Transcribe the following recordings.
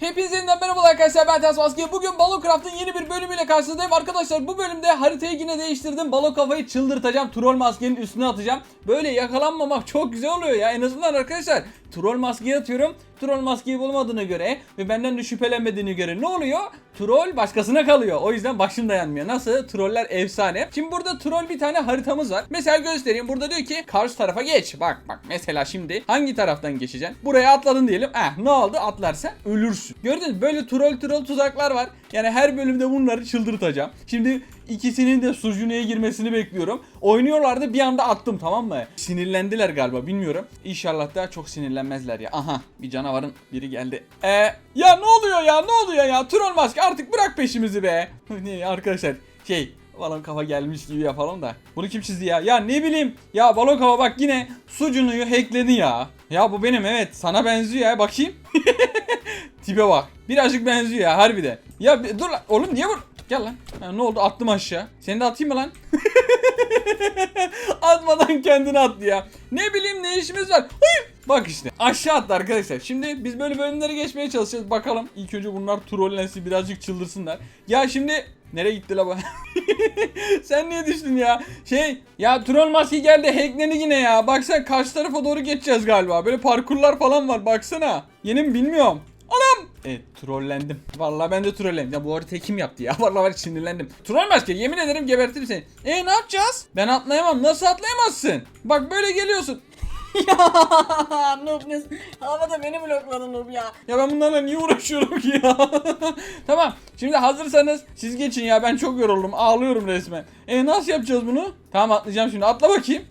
Hepinize yeniden merhaba arkadaşlar ben Ters Maske. Bugün Balocraft'ın yeni bir bölümüyle karşınızdayım. Arkadaşlar bu bölümde haritayı yine değiştirdim. Balon kafayı çıldırtacağım. Troll maskenin üstüne atacağım. Böyle yakalanmamak çok güzel oluyor ya. En azından arkadaşlar troll maskeyi atıyorum. Troll maskeyi bulmadığına göre ve benden de şüphelenmediğine göre ne oluyor? Troll başkasına kalıyor. O yüzden başım dayanmıyor. Nasıl? Troller efsane. Şimdi burada troll bir tane haritamız var. Mesela göstereyim. Burada diyor ki karşı tarafa geç. Bak bak mesela şimdi hangi taraftan geçeceksin? Buraya atladın diyelim. Eh ne oldu? Atlarsan ölürsün. Gördünüz mü? Böyle troll troll tuzaklar var. Yani her bölümde bunları çıldırtacağım. Şimdi ikisinin de sucuneye girmesini bekliyorum. Oynuyorlardı bir anda attım tamam mı? Sinirlendiler galiba bilmiyorum. İnşallah da çok sinirlenmezler ya. Aha bir canavarın biri geldi. Ee, ya ne oluyor ya ne oluyor ya? Troll maske artık bırak peşimizi be. Ne arkadaşlar şey balon kafa gelmiş gibi yapalım da. Bunu kim çizdi ya? Ya ne bileyim. Ya balon kafa bak yine sucunuyu hackledi ya. Ya bu benim evet sana benziyor ya bakayım. Tipe bak. Birazcık benziyor ya harbiden. Ya bir- dur lan oğlum niye vur? Gel lan. Ha, ne oldu attım aşağı. Seni de atayım mı lan? Atmadan kendini attı ya. Ne bileyim ne işimiz var. Hayır. Bak işte aşağı attı arkadaşlar. Şimdi biz böyle bölümleri geçmeye çalışacağız. Bakalım. İlk önce bunlar trollensin birazcık çıldırsınlar. Ya şimdi nereye gitti la bu? Sen niye düştün ya? Şey ya troll maske geldi hackledi yine ya. Baksana karşı tarafa doğru geçeceğiz galiba. Böyle parkurlar falan var baksana. Yeni mi bilmiyorum. Anam! Evet trollendim. Vallahi ben de trollendim. Ya bu haritayı kim yaptı ya? Vallahi var sinirlendim. Troll maske yemin ederim gebertirim seni. E ne yapacağız? Ben atlayamam. Nasıl atlayamazsın? Bak böyle geliyorsun. ya Noob ne? Havada beni blokladın Noob ya. Ya ben bunlarla niye uğraşıyorum ki ya? tamam. Şimdi hazırsanız siz geçin ya. Ben çok yoruldum. Ağlıyorum resmen. E nasıl yapacağız bunu? Tamam atlayacağım şimdi. Atla bakayım.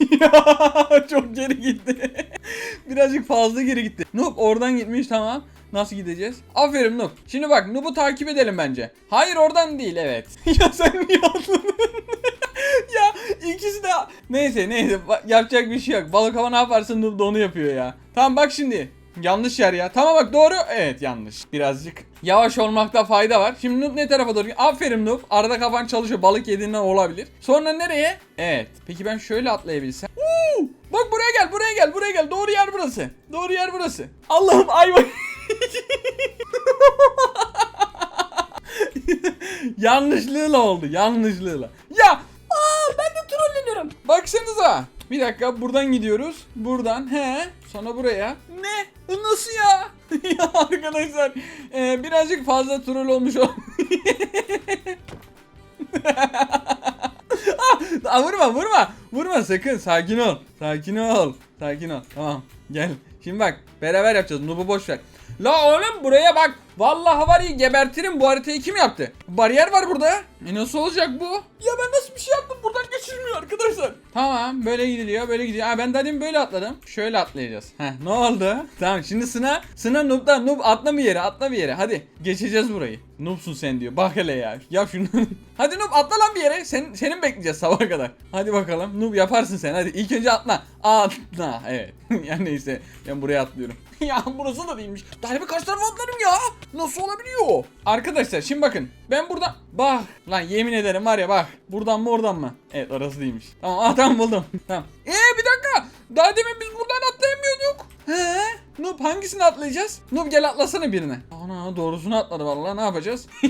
çok geri gitti. Birazcık fazla geri gitti. Noob oradan gitmiş tamam. Nasıl gideceğiz? Aferin Noob. Şimdi bak Noob'u takip edelim bence. Hayır oradan değil evet. ya sen niye atladın? ya ikisi de neyse neyse yapacak bir şey yok. Balık hava ne yaparsın Noob da onu yapıyor ya. Tamam bak şimdi. Yanlış yer ya. Tamam bak doğru. Evet yanlış. Birazcık yavaş olmakta fayda var. Şimdi Noob ne tarafa doğru? Aferin Noob. Arada kafan çalışıyor. Balık yediğinden olabilir. Sonra nereye? Evet. Peki ben şöyle atlayabilsem. Uuu! Bak buraya gel, buraya gel, buraya gel. Doğru yer burası. Doğru yer burası. Allah'ım ayva. yanlışlığıyla oldu. Yanlışlığıyla. Ya Aa ben de trolleniyorum. Baksanıza. Bir dakika buradan gidiyoruz. Buradan he. Sonra buraya. Ne? Nasıl ya? ya arkadaşlar e, birazcık fazla troll olmuş o. Ah, vurma vurma. Vurma sakın. Sakin ol. Sakin ol. Sakin ol. Tamam. Gel. Şimdi bak beraber yapacağız. Nubu boş ver. La oğlum buraya bak. Vallahi var ya gebertirim bu haritayı kim yaptı? Bariyer var burada. E nasıl olacak bu? Ya ben nasıl bir şey yaptım? Buradan arkadaşlar. Tamam böyle gidiliyor böyle gidiyor. Ha, ben de dedim böyle atladım. Şöyle atlayacağız. Heh ne oldu? Tamam şimdi Sına Sına Noob'dan Noob atla bir yere atla bir yere. Hadi geçeceğiz burayı. Noob'sun sen diyor. Bak hele ya. Yap şunu. hadi Noob atla lan bir yere. Sen, senin bekleyeceğiz sabaha kadar. Hadi bakalım. Noob yaparsın sen. Hadi ilk önce atla. Atla. Evet. yani neyse ben buraya atlıyorum. ya burası da değilmiş. Bir kaç tarafa atlarım ya. Nasıl olabiliyor? Arkadaşlar şimdi bakın. Ben buradan bak lan yemin ederim var ya bak. Buradan mı oradan mı? Evet orası değilmiş. Tamam ah, tamam buldum. Tamam. Eee bir dakika. Daha demin biz buradan atlayamıyorduk. He? Noob hangisini atlayacağız? Noob gel atlasana birine. Ana doğrusunu atladı vallahi ne yapacağız?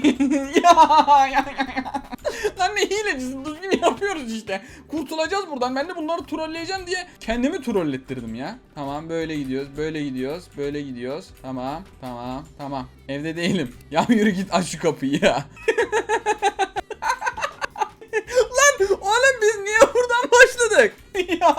ya, ya, ya, ya. Lan ne hilecisin düzgün yapıyoruz işte. Kurtulacağız buradan. Ben de bunları trolleyeceğim diye kendimi trollettirdim ya. Tamam böyle gidiyoruz, böyle gidiyoruz, böyle gidiyoruz. Tamam, tamam, tamam. Evde değilim. Ya yürü git aç şu kapıyı ya. Lan oğlum biz niye buradan başladık? ya.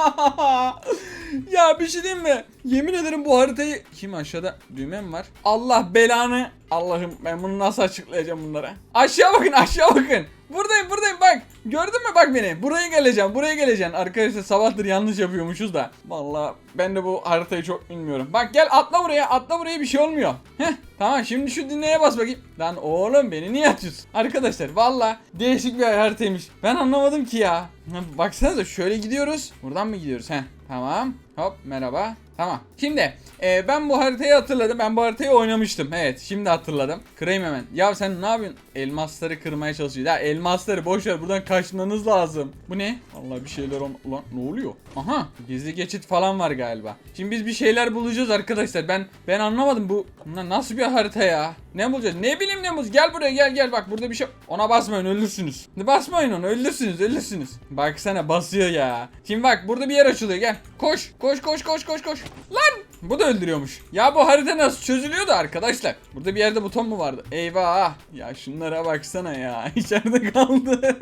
Ya bir şey diyeyim mi? Yemin ederim bu haritayı... Kim aşağıda? Düğme mi var? Allah belanı. Allah'ım ben bunu nasıl açıklayacağım bunlara? Aşağı bakın aşağı bakın. Buradayım buradayım bak. Gördün mü bak beni. Buraya geleceğim buraya geleceğim. Arkadaşlar sabahtır yanlış yapıyormuşuz da. Vallahi ben de bu haritayı çok bilmiyorum. Bak gel atla buraya atla buraya bir şey olmuyor. Heh tamam şimdi şu dinleye bas bakayım. Lan oğlum beni niye atıyorsun? Arkadaşlar valla değişik bir haritaymış. Ben anlamadım ki ya. Baksanıza şöyle gidiyoruz. Buradan mı gidiyoruz? Heh tamam. Hop merhaba. Tamam. Şimdi e, ben bu haritayı hatırladım. Ben bu haritayı oynamıştım. Evet şimdi hatırladım. Kırayım hemen. Ya sen ne yapıyorsun? Elmasları kırmaya çalışıyor. Ya elmasları boş ver. Buradan kaçmanız lazım. Bu ne? Allah bir şeyler ol... Ulan ne oluyor? Aha gizli geçit falan var galiba. Şimdi biz bir şeyler bulacağız arkadaşlar. Ben ben anlamadım bu. Bunlar nasıl bir harita ya? Ne bulacağız? Ne bileyim ne bulacağız? Gel buraya gel gel bak burada bir şey. Ona basmayın ölürsünüz. Basmayın onu ölürsünüz ölürsünüz. Baksana basıyor ya. Şimdi bak burada bir yer açılıyor gel. Koş koş koş koş koş koş. Lan bu da öldürüyormuş. Ya bu harita nasıl çözülüyordu arkadaşlar? Burada bir yerde buton mu vardı? Eyvah. Ya şunlara baksana ya. İçeride kaldı.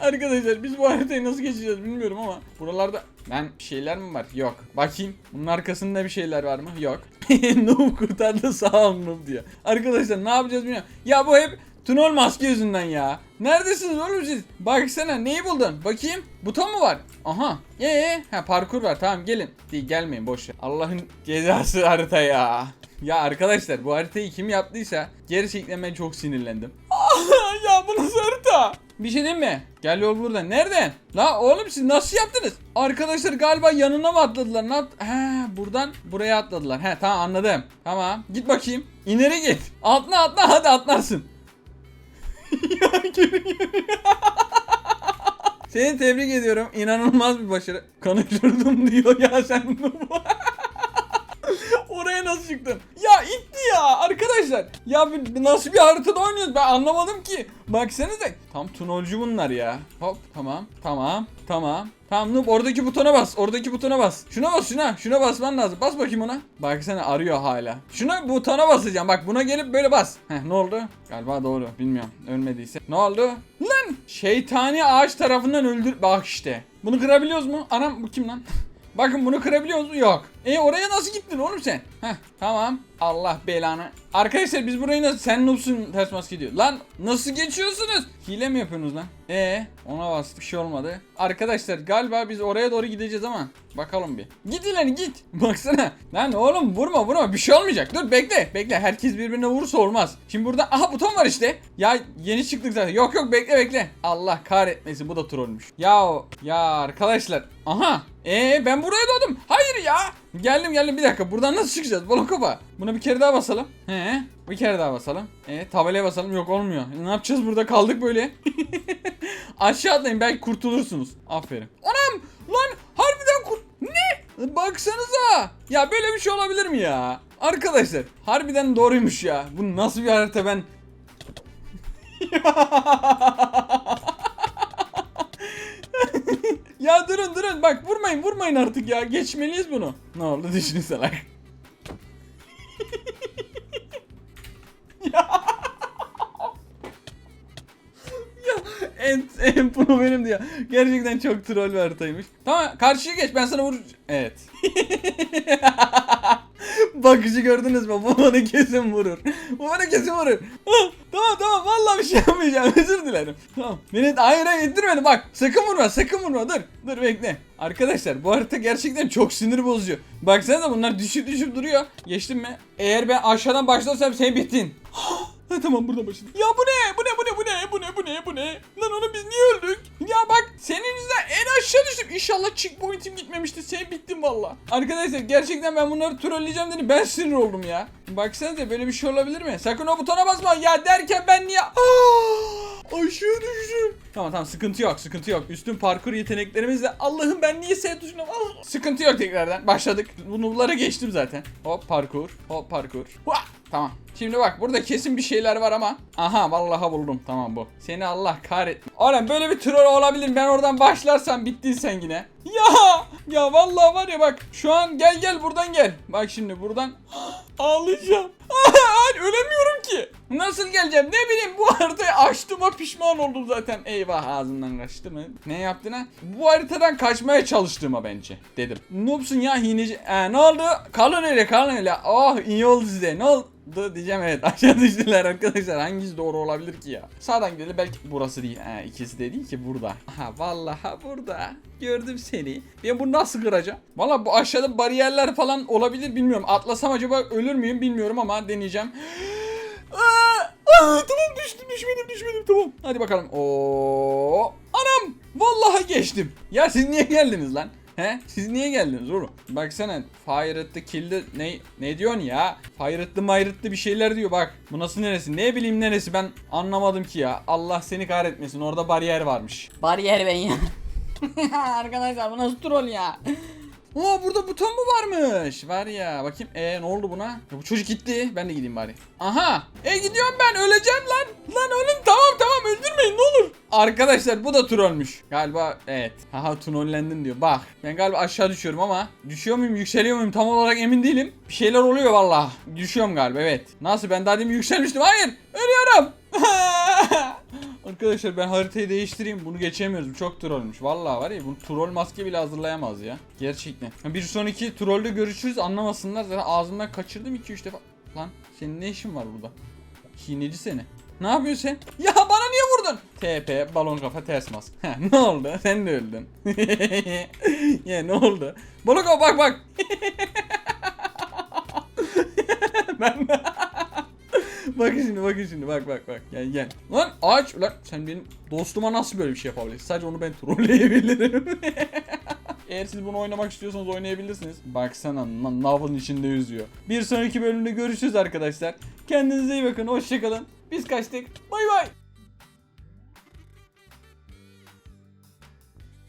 arkadaşlar biz bu haritayı nasıl geçeceğiz bilmiyorum ama buralarda ben şeyler mi var? Yok. Bakayım. Bunun arkasında bir şeyler var mı? Yok. Noob kurtardı sağ ol Noob diyor. Arkadaşlar ne yapacağız bilmiyorum. Ya bu hep Tunol maske yüzünden ya. Neredesiniz oğlum siz? Baksana neyi buldun? Bakayım. Buton mu var? Aha. Ee, ha parkur var. Tamam gelin. Değil gelmeyin boş. Allah'ın cezası harita ya. Ya arkadaşlar bu haritayı kim yaptıysa gerçekten ben çok sinirlendim. ya bu nasıl harita? Bir şey diyeyim mi? Gel yol burada. Nereden? La oğlum siz nasıl yaptınız? Arkadaşlar galiba yanına mı atladılar? Ne yap- He buradan buraya atladılar. He tamam anladım. Tamam git bakayım. İleri git. Atla atla hadi atlarsın. Seni tebrik ediyorum. İnanılmaz bir başarı. Konuşurdum diyor ya sen. Oraya nasıl çıktın? Ya itti ya arkadaşlar. Ya nasıl bir haritada oynuyoruz ben anlamadım ki. Baksanıza. Tam tunolcu bunlar ya. Hop tamam tamam tamam. Tamam Noob oradaki butona bas. Oradaki butona bas. Şuna bas şuna. Şuna basman lazım. Bas bakayım ona. Baksana arıyor hala. Şuna butona basacağım. Bak buna gelip böyle bas. Heh ne oldu? Galiba doğru. Bilmiyorum. Ölmediyse. Ne oldu? Lan! Şeytani ağaç tarafından öldür... Bak işte. Bunu kırabiliyoruz mu? Anam bu kim lan? Bakın bunu kırabiliyoruz mu? Yok. E oraya nasıl gittin oğlum sen? Heh tamam. Allah belanı. Arkadaşlar biz burayı nasıl... Sen noobsun ters maske diyor. Lan nasıl geçiyorsunuz? Hile mi yapıyorsunuz lan? E ona bastık bir şey olmadı. Arkadaşlar galiba biz oraya doğru gideceğiz ama. Bakalım bir. Git ileri git. Baksana. Lan oğlum vurma vurma bir şey olmayacak. Dur bekle bekle. Herkes birbirine vurursa olmaz. Şimdi burada aha buton var işte. Ya yeni çıktık zaten. Yok yok bekle bekle. Allah kahretmesin bu da trollmüş. Ya ya arkadaşlar. Aha. Ee ben buraya doğdum. Hayır ya. Geldim geldim bir dakika. Buradan nasıl çıkacağız? Balon kafa. Buna bir kere daha basalım. He. Bir kere daha basalım. E tabelaya basalım. Yok olmuyor. Ne yapacağız burada? Kaldık böyle. Aşağı atlayın belki kurtulursunuz. Aferin. Anam! Lan harbiden kurt... Ne? Baksanıza. Ya böyle bir şey olabilir mi ya? Arkadaşlar harbiden doğruymuş ya. Bu nasıl bir harita ben... ya durun durun bak vurmayın vurmayın artık ya geçmeliyiz bunu. Ne oldu düşünün salak. ya en, en pro benimdi ya. Gerçekten çok troll bir haritaymış. Tamam karşıya geç ben sana vur... Evet. Bakışı gördünüz mü? Bu kesin vurur. Bu kesin vurur. Ah, tamam tamam vallahi bir şey yapmayacağım. Özür dilerim. Tamam. Beni hayır hayır ittirmedi bak. Sakın vurma sakın vurma dur. Dur bekle. Arkadaşlar bu harita gerçekten çok sinir bozucu. Baksana bunlar düşüp düşüp duruyor. Geçtim mi? Eğer ben aşağıdan başlarsam sen bittin. Ha, tamam burada başladım. Ya bu ne? Bu ne? Bu ne? Bu ne? Bu ne? Bu ne? Bu ne? Lan onu biz niye öldük? İnşallah checkpoint'im gitmemişti. Sen bittin valla. Arkadaşlar gerçekten ben bunları trolleyeceğim dedim. Ben sinir oldum ya. Baksanıza böyle bir şey olabilir mi? Sakın o butona basma. Ya derken ben niye... Aşağı düştüm. Tamam tamam sıkıntı yok sıkıntı yok. Üstün parkur yeteneklerimizle Allah'ım ben niye S tuşuna Sıkıntı yok tekrardan. Başladık. Bunları geçtim zaten. Hop parkur. Hop parkur. Hua! Tamam. Şimdi bak burada kesin bir şeyler var ama. Aha vallahi buldum. Tamam bu. Seni Allah kahretsin. Oğlum böyle bir troll olabilir. Ben oradan başlarsam bittin sen yine. Ya! Ya vallahi var ya bak. Şu an gel gel buradan gel. Bak şimdi buradan ağlayacağım. Ölemiyorum ki. Nasıl geleceğim? Ne bileyim bu haritayı açtığıma pişman oldum zaten. Eyvah ağzından kaçtı mı? Ne yaptın ha? Bu haritadan kaçmaya çalıştığıma bence dedim. Noobsun ya hineci. Ee, ne oldu? Kalın öyle kalın öyle. Oh iyi oldu size. Ne oldu? Diyeceğim evet aşağı düştüler arkadaşlar. Hangisi doğru olabilir ki ya? Sağdan gidelim belki burası değil. Ha, ikisi de değil ki burada. Aha vallahi burada. Gördüm seni. Ben bunu nasıl kıracağım? Valla bu aşağıda bariyerler falan olabilir bilmiyorum. Atlasam acaba ölür müyüm bilmiyorum ama deneyeceğim. Aa, tamam düştüm düşmedim düşmedim. Tamam. Hadi bakalım. Oo, anam vallahi geçtim. Ya siz niye geldiniz lan? He? Siz niye geldiniz oğlum? Baksana Fire at the kill'de ne ne diyorsun ya? Fire at the mayratlı bir şeyler diyor bak. Bu nasıl neresi? Ne bileyim neresi ben anlamadım ki ya. Allah seni kahretmesin orada bariyer varmış. Bariyer ben ya. Arkadaşlar bu nasıl troll ya? Aa burada buton mu varmış? Var ya bakayım. E ne oldu buna? Ya bu çocuk gitti. Ben de gideyim bari. Aha. E gidiyorum ben öleceğim lan. Lan ölüm tamam tamam öldürmeyin ne olur. Arkadaşlar bu da trollmüş. Galiba evet. Haha trollendin diyor. Bak ben galiba aşağı düşüyorum ama düşüyor muyum yükseliyor muyum tam olarak emin değilim. Bir şeyler oluyor valla. Düşüyorum galiba evet. Nasıl ben daha demin yükselmiştim. Hayır ölüyorum. Arkadaşlar ben haritayı değiştireyim. Bunu geçemiyoruz. Bu çok trollmüş. Vallahi var ya bunu troll maske bile hazırlayamaz ya. Gerçekten. Bir sonraki trollde görüşürüz anlamasınlar. Zaten ağzımdan kaçırdım 2-3 defa. Lan senin ne işin var burada? Hineci seni. Ne yapıyorsun sen? Ya bana niye vurdun? TP balon kafa ters mask. Ne oldu? Sen de öldün. ya ne oldu? Balon kafa bak bak. ben Bakın şimdi bakın şimdi bak bak bak gel gel. Lan ağaç lan sen benim dostuma nasıl böyle bir şey yapabilirsin? Sadece onu ben trolleyebilirim. Eğer siz bunu oynamak istiyorsanız oynayabilirsiniz. Baksana na- navın içinde yüzüyor. Bir sonraki bölümde görüşürüz arkadaşlar. Kendinize iyi bakın hoşçakalın. Biz kaçtık. Bay bay.